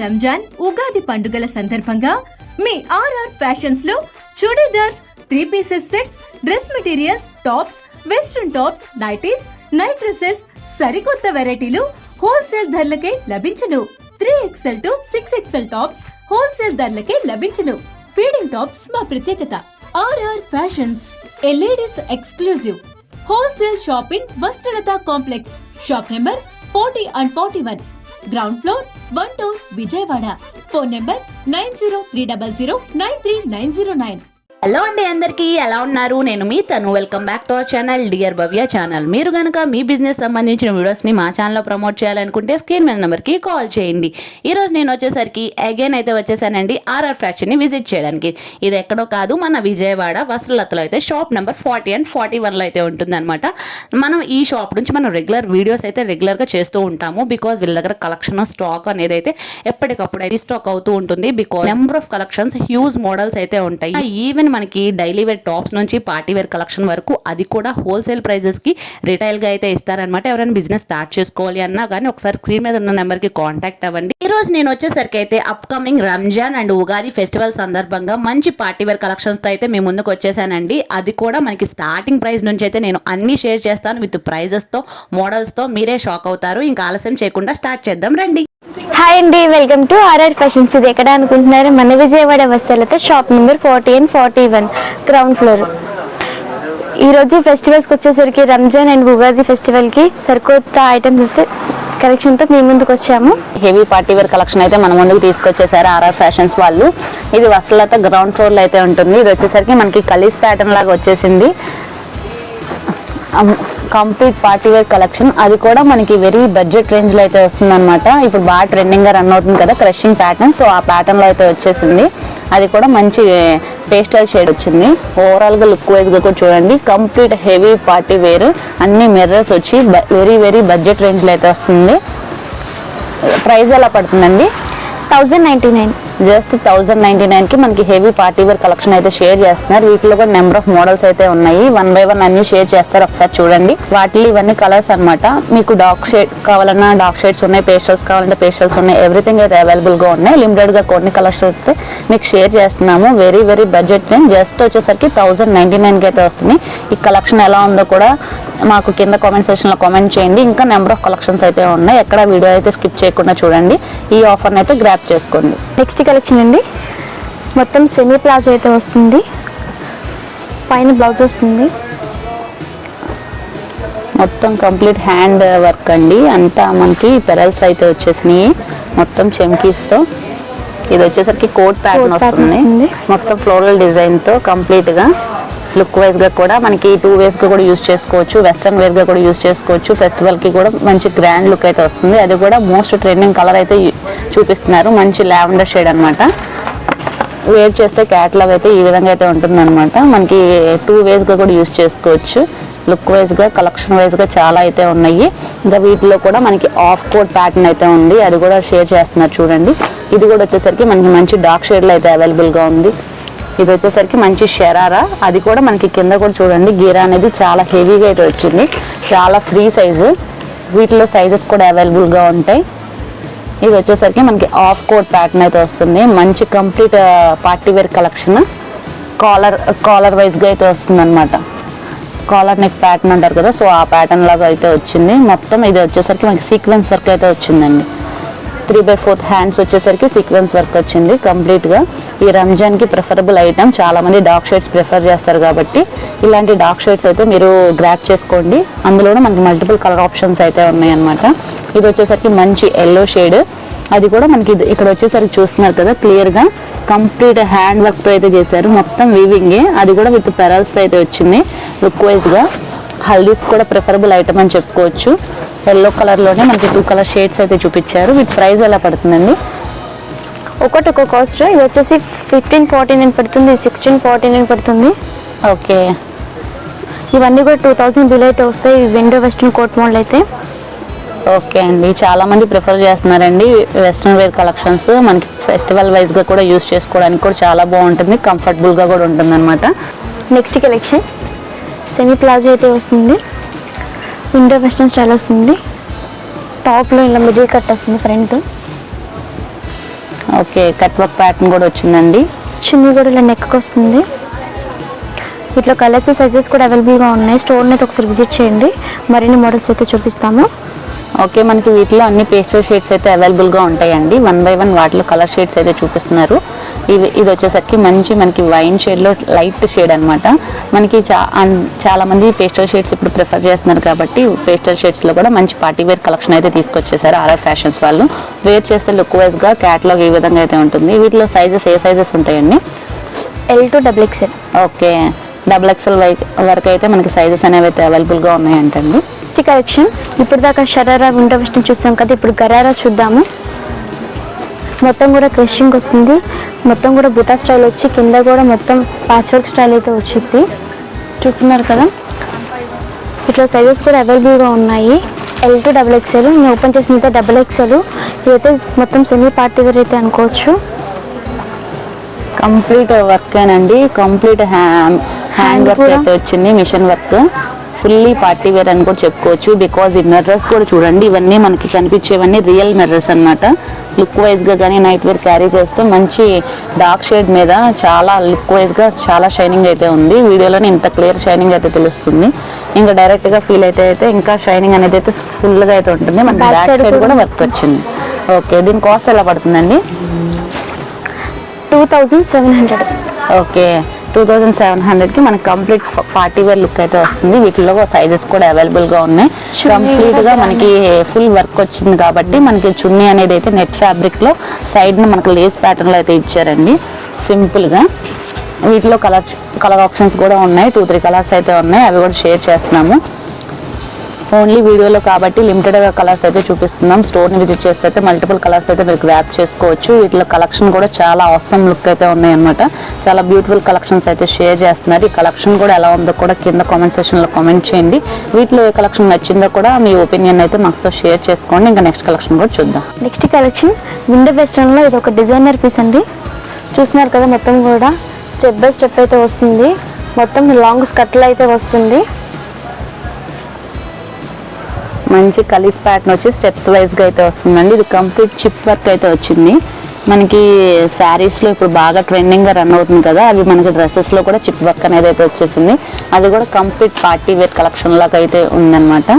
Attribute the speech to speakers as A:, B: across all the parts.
A: రంజాన్ ఉగాది పండుగల సందర్భంగా మీ RR ఫ్యాషన్స్లో chudidars three pieces sets dress materials tops western tops nighties night dresses సరికొత్త వెరైటీలు హోల్సేల్ ధరలకే లభించును. Three XL to six XL tops wholesale ధరలకే లభించును. ఫీడింగ్ టాప్స్ మా ప్రత్యేకత. RR fashions a ladies exclusive. Wholesale shop in Vastralatha complex. Shop number forty and forty one. Ground floor one two Vijayawada phone number nine zero three double zero nine three nine zero nine
B: hello అండి అందరికీ ఎలా ఉన్నారు? నేను మీ Tanu. Welcome back to our channel dear Bhavya channel మీరు కనుక మీ business సంబంధించిన వీడియోస్ని మా ఛానల్లో ప్రమోట్ చేయాలనుకుంటే స్క్రీన్ మీద నెంబర్కి కాల్ చేయండి. ఈరోజు నేను వచ్చేసరికి అగైన్ అయితే వచ్చేసానండి ఆర్ఆర్ ఫ్యాక్షన్ని విజిట్ చేయడానికి. ఇది ఎక్కడో కాదు మన విజయవాడ వస్త్రలతలో అయితే shop number forty and forty వన్లో అయితే ఉంటుందన్నమాట. మనం ఈ షాప్ నుంచి మనం రెగ్యులర్ వీడియోస్ అయితే రెగ్యులర్గా చేస్తూ ఉంటాము బికాజ్ వీళ్ళ దగ్గర కలెక్షన్ స్టాక్ అనేది అయితే ఎప్పటికప్పుడు రీస్టాక్ అవుతూ ఉంటుంది. Because number of collections huge models అయితే ఉంటాయి. ఈవెన్ మనకి డైలీ వేర్ టాప్స్ నుంచి పార్టీ వేర్ కలెక్షన్ వరకు అది కూడా హోల్సేల్ ప్రైజెస్కి అయితే ఇస్తారనమాట ఎవరైనా బిజినెస్ స్టార్ట్ చేసుకోవాలి అన్నా కానీ ఒకసారి స్క్రీన్ మీద ఉన్న నెంబర్కి కాంటాక్ట్ అవ్వండి. ఈ రోజు నేను వచ్చేసరికి అయితే upcoming Ramzan and Ugadi festival సందర్భంగా మంచి పార్టీ వేర్ కలెక్షన్స్తో అయితే మేము ముందుకు వచ్చేసానండి. అది కూడా మనకి స్టార్టింగ్ ప్రైస్ నుంచి అయితే నేను అన్ని షేర్ చేస్తాను. విత్ ప్రైజెస్తో మోడల్స్తో మీరే షాక్ అవుతారు. ఇంకా ఆలస్యం చేయకుండా స్టార్ట్ చేద్దాం. రండి.
C: హాయ్ అండి వెల్కమ్ టు ఆర్ఆర్ ఫ్యాషన్స్ ఇది ఎక్కడ అనుకుంటున్నారు? మన విజయవాడ వస్తువులతో shop number forty and forty one ground floor ఈరోజు ఫెస్టివల్స్కి వచ్చేసరికి రంజాన్ అండ్ ఉగాది ఫెస్టివల్కి సరికొత్త ఐటమ్స్ అయితే కలెక్షన్తో మీ ముందుకు వచ్చాము.
B: హెవీ పార్టీ వేర్ కలెక్షన్ అయితే మన ముందుకు తీసుకొచ్చేసారు ఆర్ఆర్ ఫ్యాషన్స్ వాళ్ళు. ఇది వసలత గ్రౌండ్ ఫ్లోర్లో అయితే ఉంటుంది. ఇది వచ్చేసరికి మనకి కలీస్ ప్యాటర్న్ లాగా వచ్చేసింది. కంప్లీట్ పార్టీ వేర్ కలెక్షన్ అది కూడా మనకి వెరీ బడ్జెట్ రేంజ్లో అయితే వస్తుంది అనమాట ఇప్పుడు బాగా ట్రెండింగ్గా రన్ అవుతుంది కదా క్రషింగ్ ప్యాటర్న్ సో ఆ ప్యాటర్న్లో అయితే వచ్చేసింది. అది కూడా మంచి పేస్టల్ షేడ్ వచ్చింది. ఓవరాల్గా లుక్ వైజ్గా కూడా చూడండి. కంప్లీట్ హెవీ పార్టీ వేర్ అన్ని మిర్రర్స్ వచ్చి వెరీ వెరీ బడ్జెట్ రేంజ్లో అయితే వస్తుంది. ప్రైస్ ఎలా పడుతుందండి?
C: Thousand ninety nine
B: just thousand ninety నైన్కి మనకి హెవీ పార్టీ వేర్ కలెక్షన్ అయితే షేర్ చేస్తున్నారు. వీటిలో కూడా నెంబర్ ఆఫ్ మోడల్స్ అయితే ఉన్నాయి. వన్ బై వన్ అన్ని షేర్ చేస్తారు ఒకసారి చూడండి. వాటిలో ఇవన్నీ కలర్స్ అనమాట మీకు డార్క్ షేడ్ కావాలన్నా డార్క్ షేడ్స్ ఉన్నాయి పేస్టల్స్ కావాలంటే పేస్టల్స్ ఉన్నాయి. ఎవ్రీథింగ్ అయితే అవైలబుల్గా ఉన్నాయి. లిమిటెడ్గా కొన్ని కలర్స్ అయితే మీకు షేర్ చేస్తున్నాము. Very very budget range just వచ్చేసరికి థౌసండ్ నైన్టీ నైన్కి అయితే వస్తుంది. ఈ కలెక్షన్ ఎలా ఉందో కూడా మాకు కింద కామెంట్ సెక్షన్ కామెంట్ చేయండి. ఇంకా నెంబర్ ఆఫ్ కలెక్షన్స్ అయితే ఉన్నాయి. ఎక్కడ వీడియో అయితే స్కిప్ చేయకుండా చూడండి. ఈ ఆఫర్ని అయితే గ్రాప్ చేసుకోండి.
C: నెక్స్ట్ కలెక్షన్ అండి. మొత్తం సెమీ ప్లాజో అయితే వస్తుంది. పైన బ్లౌజ్ వస్తుంది.
B: మొత్తం కంప్లీట్ హ్యాండ్ వర్క్ అండి. అంతా మనకి పెరల్స్ అయితే వచ్చేసినాయి. మొత్తం చెమ్కీస్తో. ఇది వచ్చేసరికి కోట్ ప్యాటర్న్ వస్తుంది. మొత్తం ఫ్లోరల్ డిజైన్తో కంప్లీట్గా లుక్ వైజ్గా కూడా మనకి టూ వేస్గా కూడా యూస్ చేసుకోవచ్చు. వెస్ట్రన్ వేర్గా కూడా యూస్ చేసుకోవచ్చు. ఫెస్టివల్కి కూడా మంచి గ్రాండ్ లుక్ అయితే వస్తుంది. అది కూడా మోస్ట్ ట్రెండింగ్ కలర్ అయితే చూపిస్తున్నారు. మంచి లావెండర్ షేడ్ అనమాట వేర్ చేస్తే క్యాట్లాగ్ అయితే ఈ విధంగా అయితే ఉంటుందన్నమాట. మనకి టూ వేస్గా కూడా యూస్ చేసుకోవచ్చు. లుక్ వైజ్గా కలెక్షన్ వైజ్గా చాలా అయితే ఉన్నాయి. ఇంకా వీటిలో కూడా మనకి ఆఫ్ కోట్ ప్యాటర్న్ అయితే ఉంది. అది కూడా షేర్ చేస్తున్నారు చూడండి. ఇది కూడా వచ్చేసరికి మనకి మంచి డార్క్ షేడ్లో అయితే అవైలబుల్గా ఉంది. ఇది వచ్చేసరికి మంచి షెరారా. అది కూడా మనకి కింద కూడా చూడండి. గీరా అనేది చాలా హెవీగా అయితే వచ్చింది. చాలా ఫ్రీ సైజు. వీటిలో సైజెస్ కూడా అవైలబుల్గా ఉంటాయి. ఇది వచ్చేసరికి మనకి ఆఫ్ కోట్ ప్యాటర్న్ అయితే వస్తుంది. మంచి complete party wear collection. Collar collar వైజ్గా అయితే వస్తుంది అనమాట కాలర్ నెక్ ప్యాటర్న్ అంటారు కదా సో ఆ ప్యాటర్న్ లాగా అయితే వచ్చింది. మొత్తం ఇది వచ్చేసరికి మనకి సీక్వెన్స్ వర్క్ అయితే వచ్చిందండి. త్రీ బై ఫోర్త్ హ్యాండ్స్ వచ్చేసరికి సీక్వెన్స్ వర్క్ వచ్చింది కంప్లీట్గా ఈ రంజాన్కి ప్రిఫరబుల్ ఐటమ్. చాలామంది డార్క్ షేడ్స్ ప్రిఫర్ చేస్తారు కాబట్టి ఇలాంటి డార్క్ షేడ్స్ అయితే మీరు గ్రాప్ చేసుకోండి. అందులోనూ మనకి మల్టిపుల్ కలర్ ఆప్షన్స్ అయితే ఉన్నాయనమాట ఇది వచ్చేసరికి మంచి ఎల్లో షేడ్ అది కూడా మనకి ఇది- ఇక్కడ వచ్చేసరికి చూస్తున్నారు కదా క్లియర్గా కంప్లీట్ హ్యాండ్ వర్క్తో అయితే చేశారు. మొత్తం వీవింగే అది కూడా విత్ పెరల్స్తో అయితే వచ్చింది. లుక్ వైజ్గా హల్దీస్ కూడా ప్రిఫరబుల్ ఐటమ్ అని చెప్పుకోవచ్చు. ఎల్లో కలర్లోనే మనకి టూ కలర్ షేడ్స్ అయితే చూపించారు. వీటి ప్రైస్ ఎలా పడుతుందండి?
C: ఒకటి ఒక కాస్ట్ ఇది వచ్చేసి ఫిఫ్టీన్ ఫార్టీ నైన్ పడుతుంది సిక్స్టీన్ ఫార్టీ నైన్ పడుతుంది.
B: ఓకే
C: ఇవన్నీ కూడా టూ థౌజండ్ బిల్ అయితే వస్తాయి. విండో వెస్ట్రన్ కోట్ మోడల్ అయితే.
B: ఓకే అండి. చాలా మంది ప్రిఫర్ చేస్తున్నారండి వెస్ట్రన్ వేర్ కలెక్షన్స్. మనకి ఫెస్టివల్ వైజ్గా కూడా యూస్ చేసుకోవడానికి కూడా చాలా బాగుంటుంది. కంఫర్టబుల్గా కూడా ఉంటుంది అనమాట
C: నెక్స్ట్ కలెక్షన్. సెమీ ప్లాజో అయితే వస్తుంది. విండో వెస్టర్న్ స్టైల్ వస్తుంది. టాప్లో ఇలా మిడిల్ కట్ వస్తుంది front.
B: Okay cut work pattern కూడా వచ్చిందండి.
C: చున్నీ కూడా ఇలా నెక్కి వస్తుంది. ఇట్లా కలర్స్ సైజెస్ కూడా అవైలబుల్గా ఉన్నాయి. స్టోర్ని అయితే ఒకసారి విజిట్ చేయండి. మరిన్ని మోడల్స్ అయితే చూపిస్తాము.
B: ఓకే మనకి వీటిలో అన్ని పేస్టల్ షేడ్స్ అయితే అవైలబుల్గా ఉంటాయండి. వన్ బై వన్ వాటిలో కలర్ షేడ్స్ అయితే చూపిస్తున్నారు. ఇది ఇది వచ్చేసరికి మంచి మనకి వైన్ షేడ్లో లైట్ షేడ్ అన్నమాట. మనకి చా అన్- చాలా మంది పేస్టల్ షేడ్స్ ఇప్పుడు ప్రిఫర్ చేస్తున్నారు కాబట్టి పేస్టల్ షేడ్స్లో కూడా మంచి పార్టీ వేర్ కలెక్షన్ అయితే తీసుకొచ్చేసారు ఆర్ఆర్ ఫ్యాషన్స్ వాళ్ళు. వేర్ చేస్తే లుక్ వైజ్గా క్యాట్లాగ్ ఈ విధంగా అయితే ఉంటుంది. వీటిలో సైజెస్ ఏ సైజెస్ ఉంటాయండి?
C: L to double XL
B: okay. Double XL వరకు అయితే మనకి సైజెస్ అనేవి అయితే అవైలబుల్గా ఉన్నాయంటండి.
C: మంచి కలెక్షన్ ఇప్పుడు దాకా షరారా విండో వెస్టర్న్ చూస్తాం కదా ఇప్పుడు గరారా చూద్దాము. మొత్తం కూడా క్రషింగ్ వస్తుంది. మొత్తం కూడా బుటా స్టైల్ వచ్చి కింద కూడా మొత్తం ప్యాచ్ వర్క్ స్టైల్ అయితే వచ్చింది. చూస్తున్నారు కదా? ఇట్లా సైజెస్ కూడా అవైలబుల్గా ఉన్నాయి. ఎల్ టు డబుల్ ఎక్స్ఎల్ నేను ఓపెన్ చేసినైతే డబుల్ ఎక్స్ఎల్ ఇదైతే మొత్తం సెమీ పార్టీ వేర్ అయితే అనుకోవచ్చు.
B: కంప్లీట్ వర్క్ అండి కంప్లీట్ హ్యాండ్ హ్యాండ్ వర్క్? అయితే వచ్చింది machine work fully party wear అని కూడా చెప్పుకోవచ్చు. బికాజ్ ఈ మిర్రర్స్ కూడా చూడండి ఇవన్నీ మనకి కనిపించేవన్నీ రియల్ మిర్రర్స్ అన్నమాట. లుక్ వైజ్గా కానీ నైట్ వేర్ క్యారీ చేస్తే మంచి డార్క్ షేడ్ మీద చాలా లుక్ వైజ్గా చాలా షైనింగ్ అయితే ఉంది. వీడియోలోనే ఇంత క్లియర్ షైనింగ్ అయితే తెలుస్తుంది. ఇంకా డైరెక్ట్గా ఫీల్ అయితే అయితే ఇంకా షైనింగ్ అనేది అయితే ఫుల్గా అయితే ఉంటుంది.
C: Back
B: బ్యాక్ సైడ్ కూడా
C: కూడా
B: వర్క్ వచ్చింది. ఓకే దీని కాస్ట్ ఎలా పడుతుందండి?
C: Two thousand seven hundred
B: okay two thousand seven హండ్రెడ్కి మనకి కంప్లీట్ పార్టీ వేర్ లుక్ అయితే వస్తుంది. వీటిలో సైజెస్ కూడా అవైలబుల్గా ఉన్నాయి. కంప్లీట్గా మనకి ఫుల్ వర్క్ వచ్చింది కాబట్టి మనకి చున్నీ అనేది అయితే నెట్ ఫ్యాబ్రిక్లో సైడ్న మనకి లేస్ ప్యాటర్న్లో అయితే ఇచ్చారండి. సింపుల్గా వీటిలో కలర్ కలర్ ఆప్షన్స్ కూడా ఉన్నాయి. టూ త్రీ కలర్స్ అయితే ఉన్నాయి. అవి కూడా షేర్ చేస్తున్నాము. ఓన్లీ వీడియోలో కాబట్టి లిమిటెడ్గా కలర్స్ అయితే చూపిస్తున్నాం. స్టోర్ని విజిట్ చేస్తే అయితే మల్టిపుల్ కలర్స్ అయితే మీరు గ్రాప్ చేసుకోవచ్చు. వీటిలో కలెక్షన్ కూడా చాలా అవసరం లుక్ అయితే ఉన్నాయన్నమాట. చాలా బ్యూటిఫుల్ కలెక్షన్స్ అయితే షేర్ చేస్తున్నారు. ఈ కలెక్షన్ కూడా ఎలా ఉందో కూడా కింద కామెంట్ సెక్షన్లో కామెంట్ చేయండి. వీటిలో ఏ కలెక్షన్ నచ్చిందో కూడా మీ ఒపీనియన్ అయితే మాతో షేర్ చేసుకోండి. ఇంకా నెక్స్ట్ కలెక్షన్ కూడా చూద్దాం.
C: నెక్స్ట్ కలెక్షన్ విండో వెస్టర్న్లో ఇది ఒక డిజైనర్ పీస్ అండి. చూస్తున్నారు కదా మొత్తం కూడా. స్టెప్ బై స్టెప్ అయితే వస్తుంది. మొత్తం లాంగ్ స్కర్ట్లో అయితే వస్తుంది.
B: మంచి కలీస్ ప్యాటర్న్ వచ్చి స్టెప్స్ వైజ్గా అయితే వస్తుందండి. ఇది కంప్లీట్ చిప్ వర్క్ అయితే వచ్చింది. మనకి శారీస్లో ఇప్పుడు బాగా ట్రెండింగ్గా రన్ అవుతుంది కదా అవి మనకి డ్రెస్సెస్లో కూడా చిప్ వర్క్ అనేది అయితే వచ్చేసింది. అది కూడా కంప్లీట్ పార్టీ వేర్ కలెక్షన్ లాగా అయితే ఉందన్నమాట.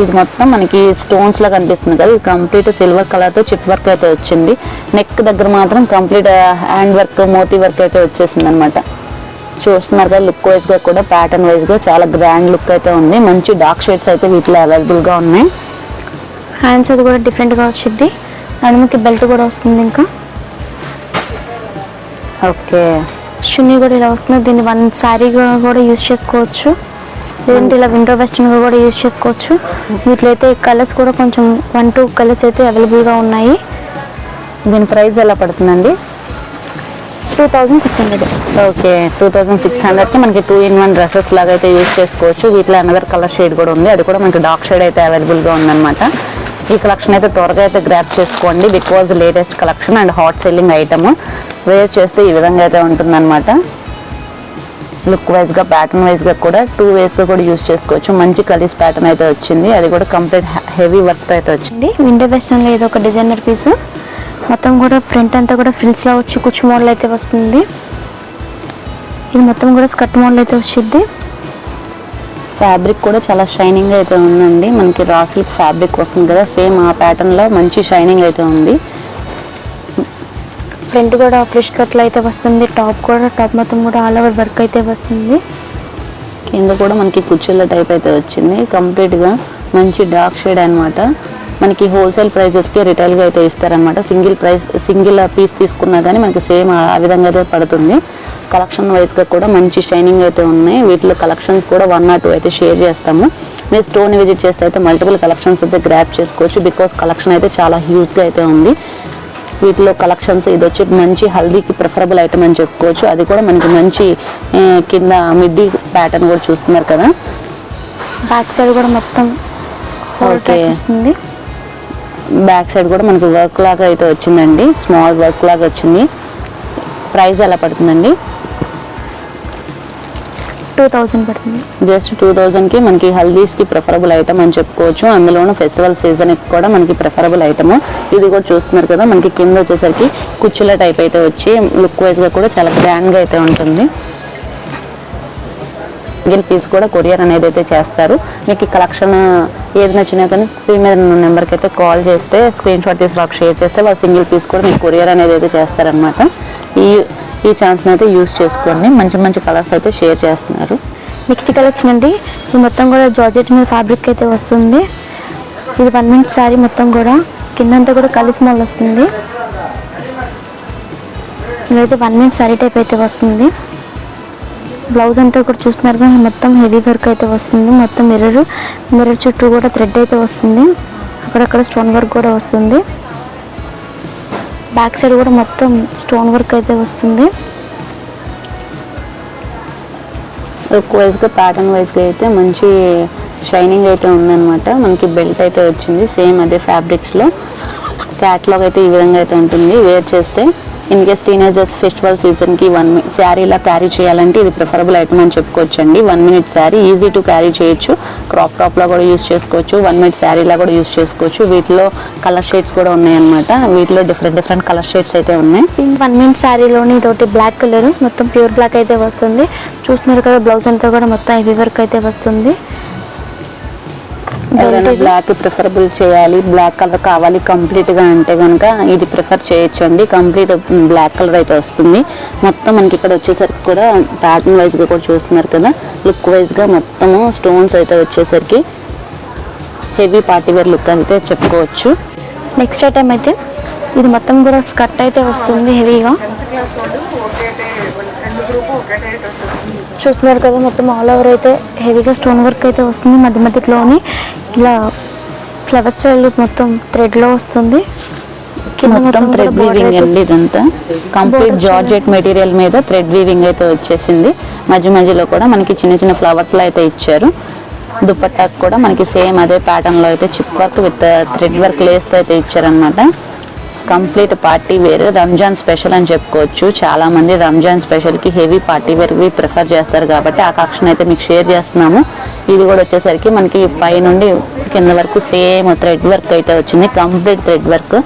B: ఇది మొత్తం మనకి స్టోన్స్లో కనిపిస్తుంది కదా ఇది కంప్లీట్ సిల్వర్ కలర్తో చిప్ వర్క్ అయితే వచ్చింది. నెక్ దగ్గర మాత్రం complete hand work moti work అయితే వచ్చేసింది అనమాట చూస్తున్నారు కదా లుక్ వైజ్గా కూడా ప్యాటర్న్ వైజ్గా చాలా గ్రాండ్ లుక్ అయితే ఉంది. మంచి డార్క్ షేడ్స్ అయితే వీటిలో అవైలబుల్గా ఉన్నాయి.
C: హ్యాండ్స్ అది కూడా డిఫరెంట్గా వచ్చింది నడుముకి బెల్ట్ కూడా వస్తుంది ఇంకా.
B: ఓకే.
C: చున్నీ కూడా ఇలా వస్తుంది. దీన్ని వన్ శారీగా కూడా యూజ్ చేసుకోవచ్చు. లేదంటే ఇలా విండో వెస్టర్న్గా కూడా యూజ్ చేసుకోవచ్చు. వీటిలో అయితే కలర్స్ కూడా కొంచెం వన్ టూ కలర్స్ అయితే అవైలబుల్గా ఉన్నాయి.
B: దీని ప్రైస్ ఎలా పడుతుందండి?
C: Two thousand six hundred
B: okay two thousand six హండ్రెడ్కి మనకి టూ ఇన్ వన్ డ్రెస్సెస్ లాగా అయితే యూజ్ చేసుకోవచ్చు. వీటిలో అనదర్ కలర్ షేడ్ కూడా ఉంది. అది కూడా మనకి డార్క్ షేడ్ అయితే అవైలబుల్గా ఉందన్నమాట. ఈ కలెక్షన్ అయితే త్వరగా అయితే గ్రాప్ చేసుకోండి. Because latest collection and hot selling item wear చేస్తే ఈ విధంగా అయితే ఉంటుందన్నమాట. లుక్ వైజ్గా ప్యాటర్న్ వైజ్గా కూడా టూ వేస్గా కూడా యూజ్ చేసుకోవచ్చు. మంచి కలీస్ ప్యాటర్న్ అయితే వచ్చింది. అది కూడా కంప్లీట్ హెవీ వర్క్ అయితే వచ్చింది.
C: విండో వెస్టర్న్లో ఇది ఒక డిజైనర్ పీస్ మొత్తం కూడా ఫ్రంట్ అంతా కూడా ఫ్రిల్స్లో వచ్చి కుచ్చు మోడల్ అయితే వస్తుంది. ఇది మొత్తం కూడా స్కర్ట్ మోడల్ అయితే వచ్చింది
B: ఫ్యాబ్రిక్ కూడా చాలా షైనింగ్ అయితే ఉందండి. మనకి రా సిల్క్ ఫ్యాబ్రిక్ వస్తుంది కదా సేమ్ ఆ ప్యాటర్న్లో మంచి షైనింగ్ అయితే ఉంది.
C: ఫ్రంట్ కూడా ఫ్రెష్ కట్లో అయితే వస్తుంది. టాప్ కూడా టాప్ మొత్తం కూడా ఆల్ ఓవర్ వర్క్ అయితే వస్తుంది.
B: కింద కూడా మనకి కుర్చీల టైప్ అయితే వచ్చింది. కంప్లీట్గా మంచి డార్క్ షేడ్ అన్నమాట. మనకి హోల్సేల్ ప్రైజెస్కి రిటైల్గా అయితే ఇస్తారనమాట సింగిల్ ప్రైస్ సింగిల్ పీస్ తీసుకున్నా కానీ మనకి సేమ్ ఆ విధంగా అయితే పడుతుంది. కలెక్షన్ వైజ్గా కూడా మంచి షైనింగ్ అయితే ఉన్నాయి. వీటిలో కలెక్షన్స్ కూడా వన్ నాట్ టూ అయితే షేర్ చేస్తాము. మీరు స్టోర్ని విజిట్ చేస్తే అయితే మల్టిపుల్ కలెక్షన్స్ అయితే గ్రాప్ చేసుకోవచ్చు బికాస్ కలెక్షన్ అయితే చాలా హ్యూజ్గా అయితే ఉంది. వీటిలో కలెక్షన్స్ ఇది వచ్చి మంచి హల్దీకి ప్రిఫరబుల్ ఐటమ్ అని చెప్పుకోవచ్చు. అది కూడా మనకి మంచి కింద మిడ్డీ ప్యాటర్న్ కూడా చూస్తున్నారు కదా.
C: బ్యాక్ సైడ్ కూడా మొత్తం వస్తుంది.
B: బ్యాక్ సైడ్ కూడా మనకి వర్క్ లాగా అయితే వచ్చిందండి. స్మాల్ వర్క్ లాగా వచ్చింది. ప్రైస్ ఎలా పడుతుందండి?
C: టూ థౌజండ్ పడుతుంది.
B: జస్ట్ టూ థౌజండ్కి మనకి హల్దీస్కి ప్రిఫరబుల్ ఐటమ్ అని చెప్పుకోవచ్చు. అందులోనూ ఫెస్టివల్ సీజన్కి కూడా మనకి ప్రిఫరబుల్ ఐటమ్ ఇది కూడా చూస్తున్నారు కదా మనకి కింద వచ్చేసరికి కుచ్చుల టైప్ అయితే వచ్చి లుక్ వైజ్గా కూడా చాలా గ్రాండ్గా అయితే ఉంటుంది. సింగిల్ పీస్ కూడా కొరియర్ అనేది అయితే చేస్తారు. మీకు ఈ కలెక్షన్ ఏది నచ్చినా కానీ స్క్రీన్ మీద ఉన్న నెంబర్కి అయితే కాల్ చేస్తే స్క్రీన్ షాట్ తీసి వాళ్ళకి షేర్ చేస్తే వాళ్ళు సింగిల్ పీస్ కూడా మీకు కొరియర్ అనేది అయితే చేస్తారనమాట ఈ ఈ ఛాన్స్ని అయితే యూస్ చేసుకోండి. మంచి మంచి కలర్స్ అయితే షేర్ చేస్తున్నారు.
C: నెక్స్ట్ కలెక్షన్ అండి. ఇది మొత్తం కూడా జార్జెట్ మీద ఫ్యాబ్రిక్ అయితే వస్తుంది. ఇది వన్ మినిట్ శారీ మొత్తం కూడా. కిందంతా కూడా కలిసి మళ్ళీ వస్తుంది. ఇదైతే వన్ మినిట్ శారీ టైప్ అయితే వస్తుంది. బ్లౌజ్ అంతా కూడా చూస్తున్నారు కానీ మొత్తం హెవీ వర్క్ అయితే వస్తుంది. మొత్తం మిర్రర్ మిర్రర్ చుట్టూ కూడా థ్రెడ్ అయితే వస్తుంది. అక్కడక్కడ స్టోన్ వర్క్ కూడా వస్తుంది. బ్యాక్ సైడ్ కూడా మొత్తం స్టోన్ వర్క్ అయితే వస్తుంది.
B: లుక్ వైజ్గా ప్యాటర్న్ వైజ్గా అయితే మంచి షైనింగ్ అయితే ఉందన్నమాట. మనకి బెల్ట్ అయితే వచ్చింది. సేమ్ అదే ఫ్యాబ్రిక్స్లో క్యాట్లాగ్ అయితే ఈ విధంగా అయితే ఉంటుంది. వేర్ చేస్తే ఇన్ కేస్ టీనేజర్స్ ఫెస్టివల్ సీజన్కి వన్ శారీలా క్యారీ చేయాలంటే ఇది ప్రిఫరబుల్ ఐటమ్ అని చెప్పుకోవచ్చు అండి one minute sari easy to carry చేయొచ్చు క్రాప్ టాప్లో కూడా యూస్ చేసుకోవచ్చు. వన్ మినిట్ శారీలా కూడా యూస్ చేసుకోవచ్చు. వీటిలో కలర్ షేడ్స్ కూడా ఉన్నాయన్నమాట. వీటిలో డిఫరెంట్ డిఫరెంట్ కలర్ షేడ్స్ అయితే ఉన్నాయి.
C: వన్ మినిట్ శారీలోని ఇదొకటి బ్లాక్ కలర్ మొత్తం ప్యూర్ బ్లాక్ అయితే వస్తుంది. చూస్తున్నారు కదా బ్లౌజ్ అంతా కూడా మొత్తం హెవీ వర్క్ అయితే వస్తుంది.
B: ఎవరైనా. బ్లాక్ ప్రిఫరబుల్ చేయాలి బ్లాక్ కలర్ కావాలి కంప్లీట్గా అంటే కనుక ఇది ప్రిఫర్ చేయొచ్చు అండి కంప్లీట్ బ్లాక్ కలర్ అయితే వస్తుంది. మొత్తం మనకి ఇక్కడ వచ్చేసరికి కూడా ప్యాటర్న్ వైజ్గా కూడా చూస్తున్నారు కదా. లుక్ వైజ్గా మొత్తము స్టోన్స్ అయితే వచ్చేసరికి హెవీ పార్టీ వేర్ లుక్ అయితే చెప్పుకోవచ్చు.
C: నెక్స్ట్ ఐటమ్ అయితే ఇది మొత్తం కూడా స్కర్ట్ అయితే వస్తుంది హెవీగా చూస్తున్నారు కదా మొత్తం ఆల్ ఓవర్ అయితే హెవీగా స్టోన్ వర్క్ అయితే వస్తుంది మధ్య మధ్యలోని. ఇలా ఫ్లవర్ స్టైల్ మొత్తం థ్రెడ్లో వస్తుంది.
B: మొత్తం థ్రెడ్ వీవింగ్ అండి ఇదంతా. కంప్లీట్ జార్జెట్ మెటీరియల్ మీద థ్రెడ్ వీవింగ్ అయితే వచ్చేసింది. మధ్య మధ్యలో కూడా మనకి చిన్న చిన్న ఫ్లవర్స్లో అయితే ఇచ్చారు. దుపట్టాకు కూడా మనకి సేమ్ అదే ప్యాటర్న్లో అయితే chip work with thread work లేస్తో అయితే ఇచ్చారనమాట complete party wear. Ramzan special అని చెప్పుకోవచ్చు. చాలా మంది రంజాన్ స్పెషల్కి హెవీ పార్టీ వేర్వి ప్రిఫర్ చేస్తారు కాబట్టి ఆ కలెక్షన్ అయితే మీకు షేర్ చేస్తున్నాము. ఇది కూడా వచ్చేసరికి మనకి పై నుండి కింద వరకు సేమ్ థ్రెడ్ వర్క్ అయితే వచ్చింది. Complete thread work.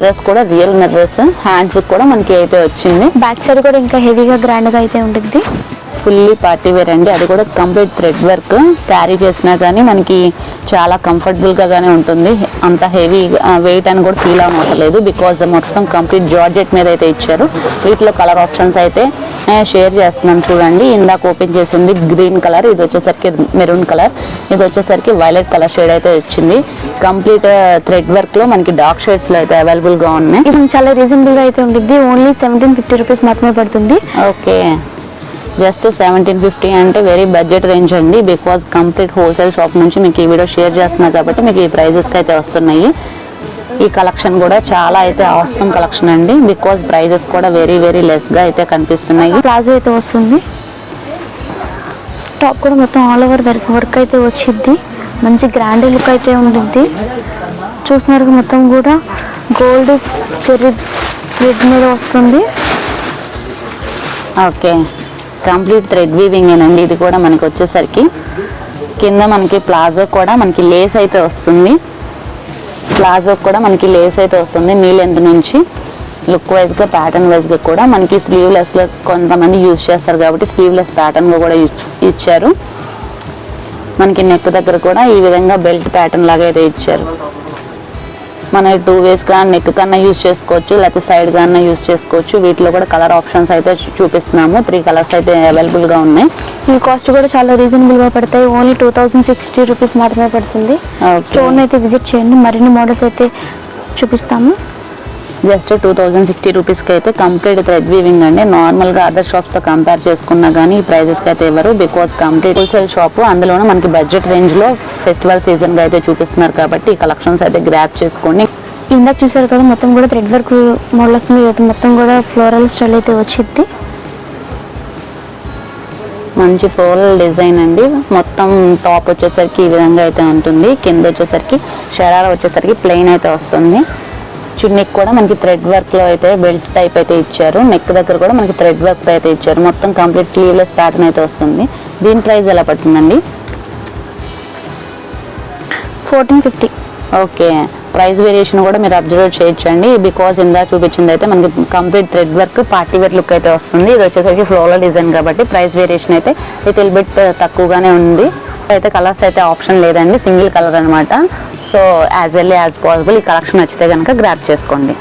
B: డ్రెస్ కూడా రియల్ మిర్రర్స్. హ్యాండ్స్ కూడా మనకి అయితే వచ్చింది.
C: బ్యాక్ సైడ్ కూడా ఇంకా హెవీగా గ్రాండ్గా అయితే ఉంటుంది
B: ఫుల్లీ పార్టీ వేర్ అండి. అది కూడా కంప్లీట్ థ్రెడ్ వర్క్. క్యారీ చేసినా కానీ మనకి చాలా కంఫర్టబుల్గా గానే ఉంటుంది. అంత హెవీ వెయిట్ అని కూడా ఫీల్ అవ్వట్లేదు బికాజ్ మొత్తం కంప్లీట్ జార్జెట్ మీద అయితే ఇచ్చారు. వీటిలో కలర్ ఆప్షన్స్ అయితే షేర్ చేస్తున్నాను చూడండి. ఇందాక ఓపెన్ చేసింది గ్రీన్ కలర్ ఇది వచ్చేసరికి మెరూన్ కలర్ ఇది వచ్చేసరికి వైలెట్ కలర్ షేడ్ అయితే వచ్చింది కంప్లీట్ థ్రెడ్ వర్క్లో మనకి డార్క్ షేడ్స్లో అయితే అవైలబుల్గా ఉన్నాయి.
C: ఇది చాలా రీజనబుల్గా అయితే ఉంటుంది ఓన్లీ సెవెంటీన్ ఫిఫ్టీ రూపీస్ మాత్రమే పడుతుంది.
B: ఓకే. జస్ట్ సెవెంటీన్ ఫిఫ్టీ అంటే వెరీ బడ్జెట్ రేంజ్ అండి. బికాజ్ కంప్లీట్ హోల్సేల్ షాప్ నుంచి మీకు ఈ వీడియో షేర్ చేస్తున్నా కాబట్టి మీకు ఈ ప్రైజెస్కి అయితే వస్తున్నాయి. ఈ కలెక్షన్ కూడా చాలా అయితే అవసరం కలెక్షన్ అండి. బికాజ్ ప్రైజెస్ కూడా వెరీ వెరీ లెస్గా అయితే కనిపిస్తున్నాయి.
C: ప్లాజో అయితే వస్తుంది. టాప్ కూడా మొత్తం ఆల్ ఓవర్ వర్క్ వర్క్ అయితే వచ్చింది మంచి గ్రాండ్ లుక్ అయితే ఉంటుంది చూస్తున్నారు మొత్తం కూడా గోల్డ్ చెర్రీ థ్రెడ్ మీద వస్తుంది.
B: ఓకే కంప్లీట్ థ్రెడ్ వీవింగ్ అండి ఇది కూడా మనకి వచ్చేసరికి కింద మనకి ప్లాజో కూడా మనకి లేస్ అయితే వస్తుంది. ప్లాజో కూడా మనకి లేస్ అయితే వస్తుంది. నీ లెంత్ నుంచి లుక్ వైజ్గా ప్యాటర్న్ వైజ్గా కూడా మనకి స్లీవ్లెస్లో కొంతమంది యూజ్ చేస్తారు కాబట్టి స్లీవ్లెస్ ప్యాటర్న్గా కూడా యూజ్ ఇచ్చారు. మనకి నెక్ దగ్గర కూడా ఈ విధంగా బెల్ట్ ప్యాటర్న్ లాగా అయితే ఇచ్చారు. మన టూ వేస్గా నెక్ కన్నా యూస్ చేసుకోవచ్చు లేకపోతే సైడ్ కన్నా యూస్ చేసుకోవచ్చు. వీటిలో కూడా కలర్ ఆప్షన్స్ అయితే చూపిస్తున్నాము. త్రీ కలర్స్ అయితే అవైలబుల్గా ఉన్నాయి.
C: ఈ కాస్ట్ కూడా చాలా రీజనబుల్గా పడతాయి. Only two thousand sixty rupees మాత్రమే పడుతుంది. స్టోన్ అయితే విజిట్ చేయండి. మరిన్ని మోడల్స్ అయితే చూపిస్తాము.
B: జస్ట్ టూ థౌజండ్ సిక్స్టీ రూపీస్కి అయితే కంప్లీట్ థ్రెడ్ వీవింగ్ అండి. నార్మల్గా అదర్ షాప్స్తో కంపేర్ చేసుకున్నా కానీ ఈ ప్రైజెస్కి అయితే ఇవ్వరు బికాస్ కంప్లీట్ హోల్సేల్ షాప్ అందులోనే మనకి బడ్జెట్ రేంజ్లో ఫెస్టివల్ సీజన్గా అయితే చూపిస్తున్నారు కాబట్టి ఈ కలెక్షన్స్ అయితే గ్రాప్ చేసుకోండి
C: ఇందాక చూసారు కదా మొత్తం కూడా థ్రెడ్ వర్క్ మోడల్ వస్తుంది మొత్తం కూడా ఫ్లోరల్ స్టైల్ అయితే వచ్చింది
B: మంచి ఫ్లోరల్ డిజైన్ అండి. మొత్తం టాప్ వచ్చేసరికి ఈ విధంగా అయితే ఉంటుంది. కింద వచ్చేసరికి షరారా వచ్చేసరికి ప్లెయిన్ అయితే వస్తుంది. చున్నీకి కూడా మనకి థ్రెడ్ వర్క్లో అయితే బెల్ట్ టైప్ అయితే ఇచ్చారు. నెక్ దగ్గర కూడా మనకి థ్రెడ్ వర్క్ అయితే ఇచ్చారు. మొత్తం కంప్లీట్ స్లీవ్లెస్ ప్యాటర్న్ అయితే వస్తుంది. దీని ప్రైస్ ఎలా పడుతుందండి?
C: Fourteen fifty.
B: Okay. Price variation కూడా మీరు అబ్జర్వ్ చేయొచ్చండి. బికాజ్ ఇందా చూపించింది అయితే మనకి complete thread work party wear look అయితే వస్తుంది. ఇది వచ్చేసరికి ఫ్లోరల్ డిజైన్ కాబట్టి ప్రైస్ వేరియేషన్ అయితే లిటిల్ బిట్ తక్కువగానే ఉంది. అయితే కలర్స్ అయితే ఆప్షన్ లేదండి సింగిల్ కలర్ అనమాట so as early as possible ఈ కలెక్షన్ నచ్చితే కనుక గ్రాప్ చేసుకోండి.